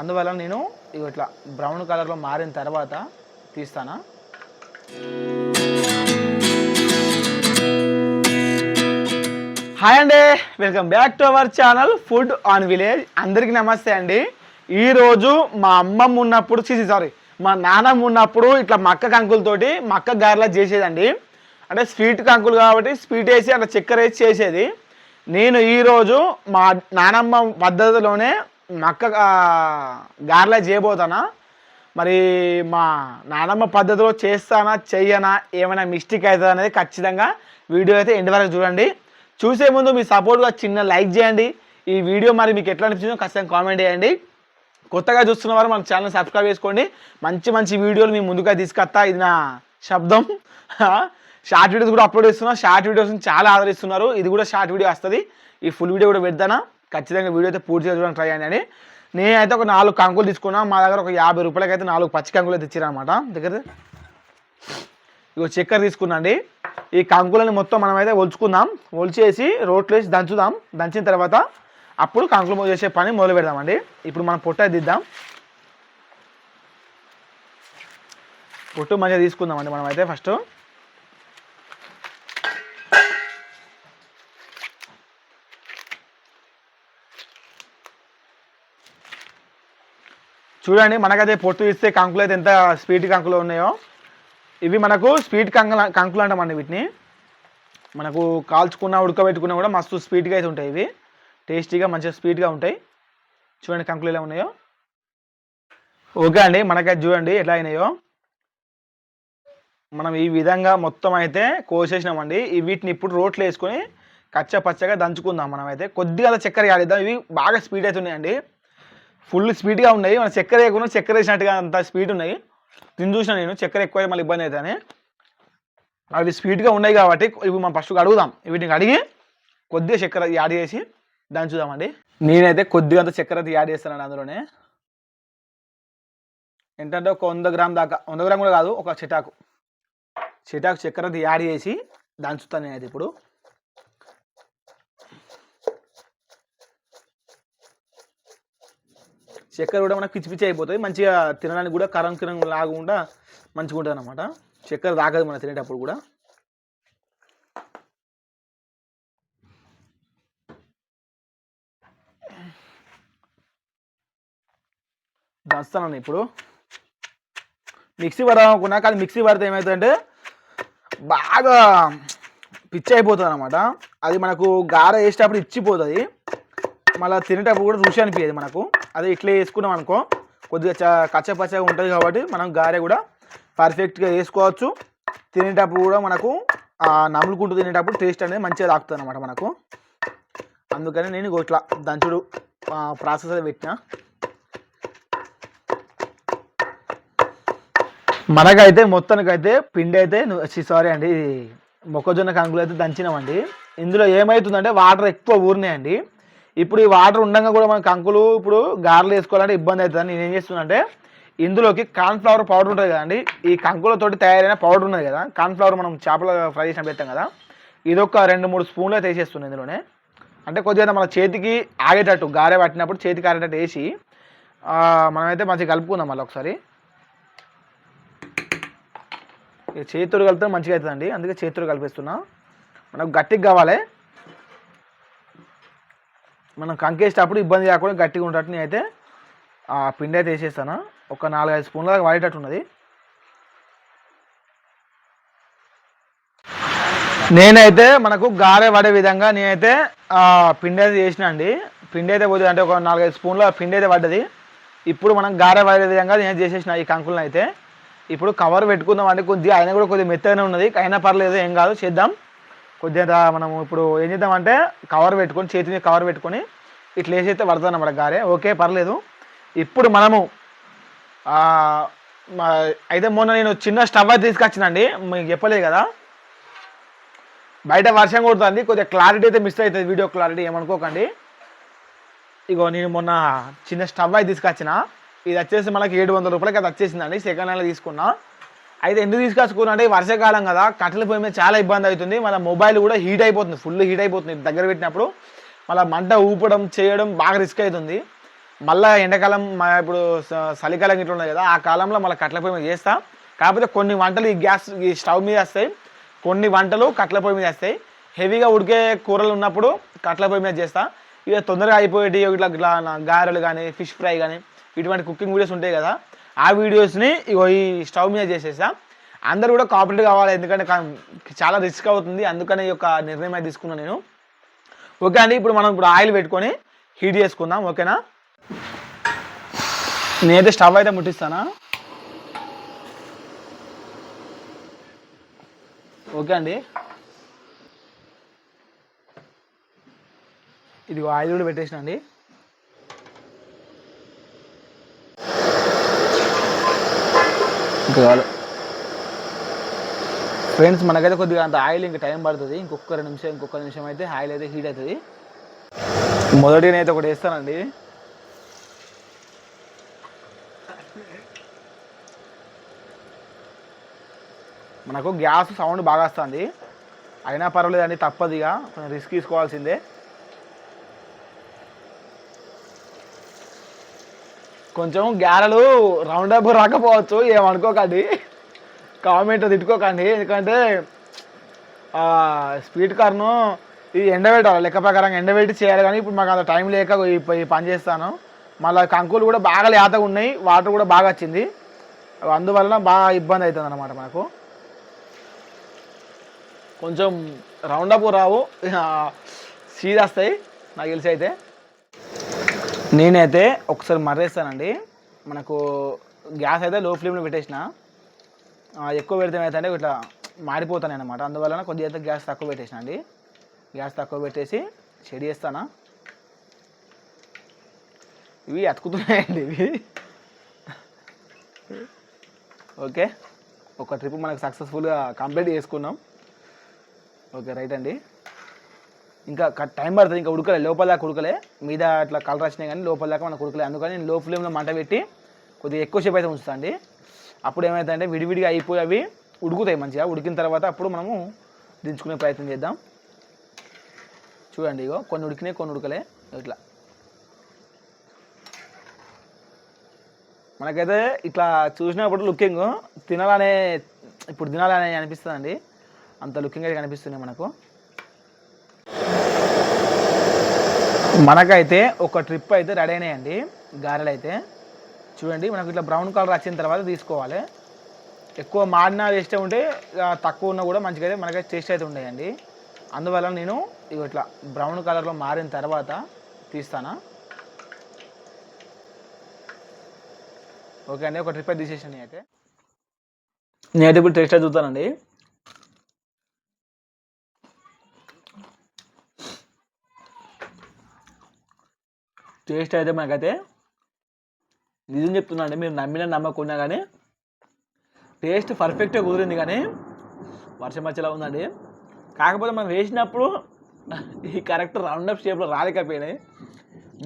అందువల్ల నేను ఇట్లా బ్రౌన్ కలర్లో మారిన తర్వాత తీస్తానా? హాయ్ అండి welcome back to our channel food on village. అందరికీ నమస్తే అండి. ఈరోజు మా అమ్మమ్మ ఉన్నప్పుడు సీసీ సారీ మా నాన్నమ్మ ఉన్నప్పుడు ఇట్లా మక్క కంకులతోటి మక్క గారెలా చేసేదండి. అంటే స్వీట్ కంకులు కాబట్టి స్వీట్ వేసి అట్లా చక్కెర వేసి చేసేది. నేను ఈరోజు మా నానమ్మ పద్ధతిలోనే నక్క గారెలా చేయబోతానా? మరి మా నానమ్మ పద్ధతిలో చేస్తానా చెయ్యనా ఏమైనా మిస్టేక్ అవుతుంది అనేది ఖచ్చితంగా వీడియో అయితే ఎండ్ వరకు చూడండి. చూసే ముందు మీ సపోర్ట్గా చిన్న లైక్ చేయండి. ఈ వీడియో మరి మీకు ఎట్లా అనిపించిందో ఖచ్చితంగా కామెంట్ చేయండి. కొత్తగా చూస్తున్న వారు మన ఛానల్ సబ్స్క్రైబ్ చేసుకోండి. మంచి మంచి వీడియోలు మీ ముందుగా తీసుకొస్తా. ఇది నా శబ్దం. షార్ట్ వీడియోస్ కూడా అప్లోడ్ చేస్తున్నా. షార్ట్ వీడియోస్ చాలా ఆదరిస్తున్నారు. ఇది కూడా షార్ట్ వీడియో వస్తుంది. ఈ ఫుల్ వీడియో కూడా పెడతానా? ఖచ్చితంగా వీడియో అయితే పూర్తి చేయడానికి ట్రై చేయండి అని. నేనైతే ఒక నాలుగు కంకులు తీసుకున్నా. మా దగ్గర ఒక యాభై రూపాయలకి అయితే నాలుగు పచ్చి కంకులు అయితే ఇచ్చారనమాట దగ్గర ఇగో చక్కెర తీసుకున్నాండి. ఈ కంకులని మొత్తం మనం అయితే ఒలుచుకుందాం. ఒలిచేసి రోట్లో వేసి దంచుదాం. దంచిన తర్వాత అప్పుడు కంకులు చేసే పని మొదలు పెడదామండి. ఇప్పుడు మనం పొట్ట దిద్దాం. పొట్టు మంచిగా తీసుకుందామండి మనం అయితే ఫస్ట్. చూడండి మనకైతే పొట్టు ఇస్తే కంకులు అయితే ఎంత స్వీట్ కంకులు ఉన్నాయో. ఇవి మనకు స్వీట్ కంకులు కంకులు అంటామండి వీటిని. మనకు కాల్చుకున్న ఉడకబెట్టుకున్న కూడా మస్తు స్వీట్గా అయితే ఉంటాయి ఇవి. టేస్టీగా మంచిగా స్వీట్గా ఉంటాయి. చూడండి కంకులు ఎలా ఉన్నాయో. ఓకే అండి మనకైతే చూడండి ఎట్లా అయినాయో. మనం ఈ విధంగా మొత్తం అయితే కోసేసినామండి. ఈ వీటిని ఇప్పుడు రోట్లు వేసుకొని కచ్చ పచ్చగా దంచుకుందాం మనం అయితే కొద్దిగా చక్కెర ఆడిద్దాం ఇవి బాగా స్పీడ్ అయితే ఉన్నాయండి. ఫుల్ స్పీడ్గా ఉన్నాయి. మన చక్కెర వేయకుండా చక్కెర వేసినట్టుగా అంత స్పీడ్ ఉన్నాయి. దీన్ని చూసిన నేను చక్కెర ఎక్కువ మళ్ళీ ఇబ్బంది అవుతుంది అవి స్వీట్గా ఉన్నాయి కాబట్టి ఇవి మనం ఫస్ట్ అడుగుదాం. వీటిని అడిగి కొద్దిగా చక్కెర యాడ్ చేసి దంచుదామండి నేనైతే కొద్దిగా అంత చక్కెర యాడ్ చేస్తానండి అందులోనే. ఏంటంటే ఒక వంద గ్రామ్ దాకా వంద గ్రామ్ కూడా కాదు ఒక చిటాకు. చిటాకు చక్కెర యాడ్ చేసి దంచుతాను నేనైతే ఇప్పుడు. చక్కెర కూడా మనకు పిచ్చి పిచ్చి అయిపోతుంది. మంచిగా తినడానికి కూడా కరం కిరం లాగకుండా మంచిగా ఉంటుంది అనమాట చక్కెర తాగదు మనం తినేటప్పుడు కూడా. దంచుతాను ఇప్పుడు. మిక్సీ పడాలనుకున్నా కానీ మిక్సీ పడితే ఏమవుతుందంటే బాగా పిచ్చి అయిపోతుంది అనమాట అది మనకు గార వేసేటప్పుడు ఇచ్చిపోతుంది. మళ్ళీ తినేటప్పుడు కూడా రుచి అనిపించేది మనకు. అదే ఇట్లా వేసుకున్నాం అనుకో కొద్దిగా చ కచ్చపచ్చగా ఉంటుంది కాబట్టి మనం గారె కూడా పర్ఫెక్ట్గా వేసుకోవచ్చు. తినేటప్పుడు కూడా మనకు నములుకుంటూ తినేటప్పుడు టేస్ట్ అనేది మంచిగా తాకుతుంది అనమాట మనకు. అందుకని నేను ఇట్లా దంచుడు ప్రాసెస్ పెట్టిన. మనకైతే మొత్తానికైతే పిండి అయితే సారీ అండి మొక్కజొన్న కంకులు అయితే దంచినామండి. ఇందులో ఏమవుతుందంటే వాటర్ ఎక్కువ ఊరినాయండి. ఇప్పుడు ఈ వాటర్ ఉండగా కూడా మన కంకులు ఇప్పుడు గారెలు వేసుకోవాలంటే ఇబ్బంది అవుతుంది నేను ఏం చేస్తున్నా ఇందులోకి కార్న్ఫ్లవర్ పౌడర్ ఉంటుంది కదండి ఈ కంకులతోటి తయారైన పౌడర్ ఉన్నది కదా కార్న్ఫ్లవర్ మనం చేపల ఫ్రై చేసిన పెడతాం కదా ఇది ఒక రెండు మూడు స్పూన్లు అయితే ఇందులోనే. అంటే కొద్దిగా మన చేతికి ఆగేటట్టు గారె పట్టినప్పుడు చేతికి ఆగేటట్టు వేసి మనమైతే మంచిగా కలుపుకుందాం మళ్ళీ ఒకసారి. చేతులు చేతితో కలిపితే మంచిగా అవుతుందండి అందుకే చేతితో కలిపిస్తున్నాం. మనకు గట్టిగా కావాలి. మనం కంకేసేటప్పుడు ఇబ్బంది కాకుండా గట్టిగా ఉండేటట్టు నేనైతే ఆ పిండి అయితే వేసేస్తాను. ఒక నాలుగైదు స్పూన్ల దాకా వాడేటట్టు ఉన్నది. నేనైతే మనకు గారె పడే విధంగా నేనైతే పిండి అయితే చేసిన అండి. పిండి అయితే పోతుంది అంటే ఒక నాలుగైదు స్పూన్ల పిండి అయితే పడ్డది. ఇప్పుడు మనం గారె పడే విధంగా నేను చేసేసిన ఈ కంకులను అయితే. ఇప్పుడు కవర్ పెట్టుకుందాం అంటే కొద్దిగా అయినా కూడా కొద్దిగా మెత్తగానే ఉన్నది. అయినా పర్లేదు ఏం కాదు చేద్దాం. కొద్దిగా మనము ఇప్పుడు ఏం చేద్దామంటే కవర్ పెట్టుకొని చేతి మీద కవర్ పెట్టుకొని ఇట్లా వేసి అయితే పడుతుంది అన్నమాట గారే. ఓకే పర్లేదు. ఇప్పుడు మనము అయితే మొన్న నేను చిన్న స్టవ్ అయితే తీసుకొచ్చినండి. మీకు చెప్పలేదు కదా. బయట వర్షం కొడుతుంది కొద్దిగా క్లారిటీ అయితే మిస్ అవుతుంది వీడియో క్లారిటీ ఏమనుకోకండి. ఇగో నేను మొన్న చిన్న స్టవ్ అయితే తీసుకొచ్చిన. ఇది వచ్చేసి మనకి ఏడు వందల రూపాయలకి అది వచ్చేసిందండి సెకండ్ హ్యాండ్లో తీసుకున్నా. అయితే ఎందుకు తీసుకొచ్చుకున్నా అంటే వర్షాకాలం కదా కట్టెల పొయ్యి మీద చాలా ఇబ్బంది అవుతుంది. మన మొబైల్ కూడా హీట్ అయిపోతుంది ఫుల్ హీట్ అయిపోతుంది దగ్గర పెట్టినప్పుడు. మళ్ళీ మంట ఊపడం చేయడం బాగా రిస్క్ అవుతుంది. మళ్ళీ ఎండాకాలం మా ఇప్పుడు చలికాలం ఇట్లా ఉన్నాయి కదా ఆ కాలంలో మళ్ళీ కట్టెల పొయ్యి మీద చేస్తా. కాకపోతే కొన్ని వంటలు ఈ గ్యాస్ ఈ స్టవ్ మీద వస్తాయి కొన్ని వంటలు కట్టెల పొయ్యి మీద వస్తాయి హెవీగా ఉడికే కూరలు ఉన్నప్పుడు కట్టెల పొయ్యి మీద చేస్తా. ఇక తొందరగా అయిపోయేటి ఇట్లా గారెలు కానీ ఫిష్ ఫ్రై కానీ ఇటువంటి కుకింగ్ వీడియోస్ ఉంటాయి కదా ఆ వీడియోస్ని ఇగో ఈ స్టవ్ మీద చేసేసా. అందరు కూడా కాపరేట్ కావాలి ఎందుకంటే చాలా రిస్క్ అవుతుంది. అందుకని ఈ యొక్క నిర్ణయం అయితే తీసుకున్నాను నేను. ఓకే అండి ఇప్పుడు మనం ఇప్పుడు ఆయిల్ పెట్టుకొని హీట్ చేసుకుందాం ఓకేనా? నేనైతే స్టవ్ అయితే ముట్టిస్తానా? ఓకే అండి. ఇది ఆయిల్ కూడా పెట్టేసిన అండి. ఇంకా ఫ్రెండ్స్ మనకైతే కొద్దిగా అంత ఆయిల్ ఇంకా టైం పడుతుంది. ఇంకొక రెండు నిమిషం ఇంకొక నిమిషం అయితే ఆయిల్ అయితే హీట్ అవుతుంది. మొదటి అయితే ఒకటి వేస్తానండి. మనకు గ్యాస్ సౌండ్ బాగా వస్తుంది. అయినా పర్వాలేదండి తప్పదు ఇక. కొంచెం రిస్క్ తీసుకోవాల్సిందే. కొంచెం గ్యాలలు రౌండ్ అప్ రాకపోవచ్చు ఏమనుకోకండి. కామెంట్ తిట్టుకోకండి. ఎందుకంటే స్పీడ్ కార్ను ఇది ఎండబెట్టాలి. లెక్క ప్రకారం ఎండబెట్టి చేయాలి కానీ ఇప్పుడు మాకు అంత టైం లేక పని చేస్తాను. మళ్ళీ కంకులు కూడా బాగా లేతగా ఉన్నాయి. వాటర్ కూడా బాగా వచ్చింది. అందువలన బాగా ఇబ్బంది అవుతుంది అన్నమాట మాకు. కొంచెం రౌండ్ అప్ రావు. సీజ్ వస్తాయి. నాకు తెలిసి అయితే. నేనైతే ఒకసారి మర్రేస్తానండి. మనకు గ్యాస్ అయితే లో ఫ్లేమ్లో పెట్టేసిన ఎక్కువ పెడితే ఏమైతే ఇట్లా మారిపోతాను అనమాట అందువలన కొద్దిగా అయితే గ్యాస్ తక్కువ పెట్టేసిన అండి. గ్యాస్ తక్కువ పెట్టేసి చెడి చేస్తానా. ఇవి అతుకుతున్నాయండి ఇవి. ఓకే. ఒక ట్రిప్ మనకు సక్సెస్ఫుల్గా కంప్లీట్ చేసుకున్నాం. ఓకే రైట్ అండి. ఇంకా టైం పడుతుంది. ఇంకా ఉడకలే లోపల ఉడకలే. మీద అట్లా కలర్ వచ్చినాయి కానీ లోపల దాకా మనకు ఉడకలే. అందుకని నేను లో ఫ్లేమ్లో మంట పెట్టి కొద్దిగా ఎక్కువసేపు అయితే ఉంచుతాండి అప్పుడు ఏమవుతుందంటే విడివిడిగా అయిపోయి అవి ఉడుకుతాయి మంచిగా. ఉడికిన తర్వాత అప్పుడు మనము దించుకునే ప్రయత్నం చేద్దాం. చూడండి ఇగో కొన్ని ఉడికినాయి కొన్ని ఉడకలే. ఇట్లా. మనకైతే ఇట్లా చూసినప్పుడు లుకింగ్ తినాలనే ఇప్పుడు తినాలనే అనిపిస్తుందండి. అంత లుకింగ్ అయితే కనిపిస్తున్నాయి మనకు. మనకైతే ఒక ట్రిప్ అయితే రెడీ అయినాయండి. గారెలు అయితే చూడండి మనకు ఇట్లా బ్రౌన్ కలర్ వచ్చిన తర్వాత తీసుకోవాలి. ఎక్కువ మాడిన టేస్ట్ ఉంటే తక్కువ ఉన్నా కూడా మంచిగా అయితే మనకైతే టేస్ట్ అయితే ఉండేయండి. అందువల్ల నేను ఇవి ఇట్లా బ్రౌన్ కలర్లో మారిన తర్వాత తీస్తానా. ఓకే అండి ఒక ట్రిప్ అయితే తీసేసాను అయితే. నేనైతే ఇప్పుడు టేస్ట్ అయితే చూస్తానండి టేస్ట్ అయితే మనకైతే నిజం చెప్తున్నా అండి మీరు నమ్మినా నమ్మకున్నా కానీ టేస్ట్ పర్ఫెక్ట్గా కుదిరింది కానీ వర్షం వచ్చేలా ఉందండి. కాకపోతే మనం వేసినప్పుడు ఈ కరెక్ట్ రౌండ్ అప్ షేప్లో రాలేకపోయినాయి.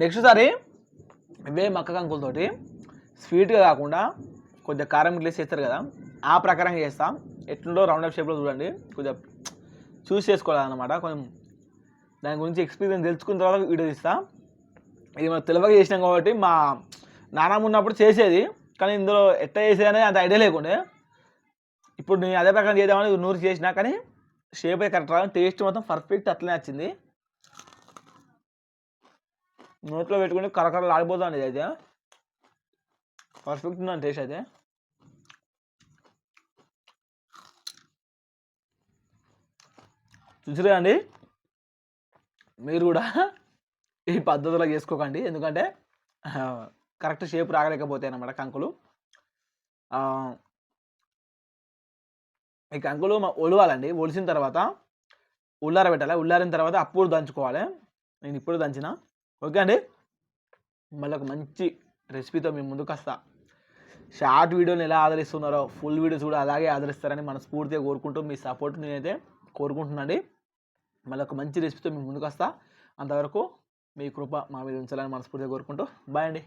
నెక్స్ట్ సారి ఇవే మక్క కంకులతోటి స్వీట్గా కాకుండా కొద్దిగా కారం ఇట్లా చేస్తారు కదా ఆ ప్రకారంగా చేస్తాం. ఎట్లుండో రౌండ్ అప్ షేప్లో చూడండి. కొద్దిగా చూస్ చేసుకోవాలన్నమాట. కొంచెం దాని గురించి ఎక్స్పీరియన్స్ తెలుసుకున్న తర్వాత వీడియో తీస్తా. ఇది మనం తెలివగా చేసినాం కాబట్టి మా నాన్నమ్మ ఉన్నప్పుడు చేసేది కానీ ఇందులో ఎట్లా చేసేది అనేది అంత ఐడియా లేకుండే. ఇప్పుడు నేను అదే ప్రకారం చేద్దామని నూరు చేసినా కానీ షేప్ అయితే కరెక్ట్ రాదు టేస్ట్ మొత్తం పర్ఫెక్ట్ అట్లనే వచ్చింది. నోట్లో పెట్టుకుని కరకరలు ఆడిపోతుంది ఇది అయితే. పర్ఫెక్ట్ ఉందండి టేస్ట్ అయితే. చూసిరా అండి మీరు కూడా. ఈ పద్ధతిలో చేసుకోకండి. ఎందుకంటే కరెక్ట్ షేప్ రాగలేకపోతాయి అనమాట కంకులు. ఈ కంకులు ఒలవాలండి. ఒలిసిన తర్వాత ఉల్లార పెట్టాలి. ఉల్లారిన తర్వాత అప్పుడు దంచుకోవాలి. నేను ఇప్పుడు దంచిన. ఓకే అండి? మళ్ళీ ఒక మంచి రెసిపీతో మేము ముందుకు వస్తా. షార్ట్ వీడియోని ఎలా ఆదరిస్తున్నారో ఫుల్ వీడియోస్ కూడా అలాగే ఆదరిస్తారని మనస్ఫూర్తిగా కోరుకుంటూ మీ సపోర్ట్ నేనైతే కోరుకుంటున్నాండి మళ్ళీ ఒక మంచి రెసిపీతో మేము ముందుకు వస్తా. అంతవరకు మీ కృప మా మీద ఉంచాలని మనస్ఫూర్తిగా కోరుకుంటూ బాయ్ అండి.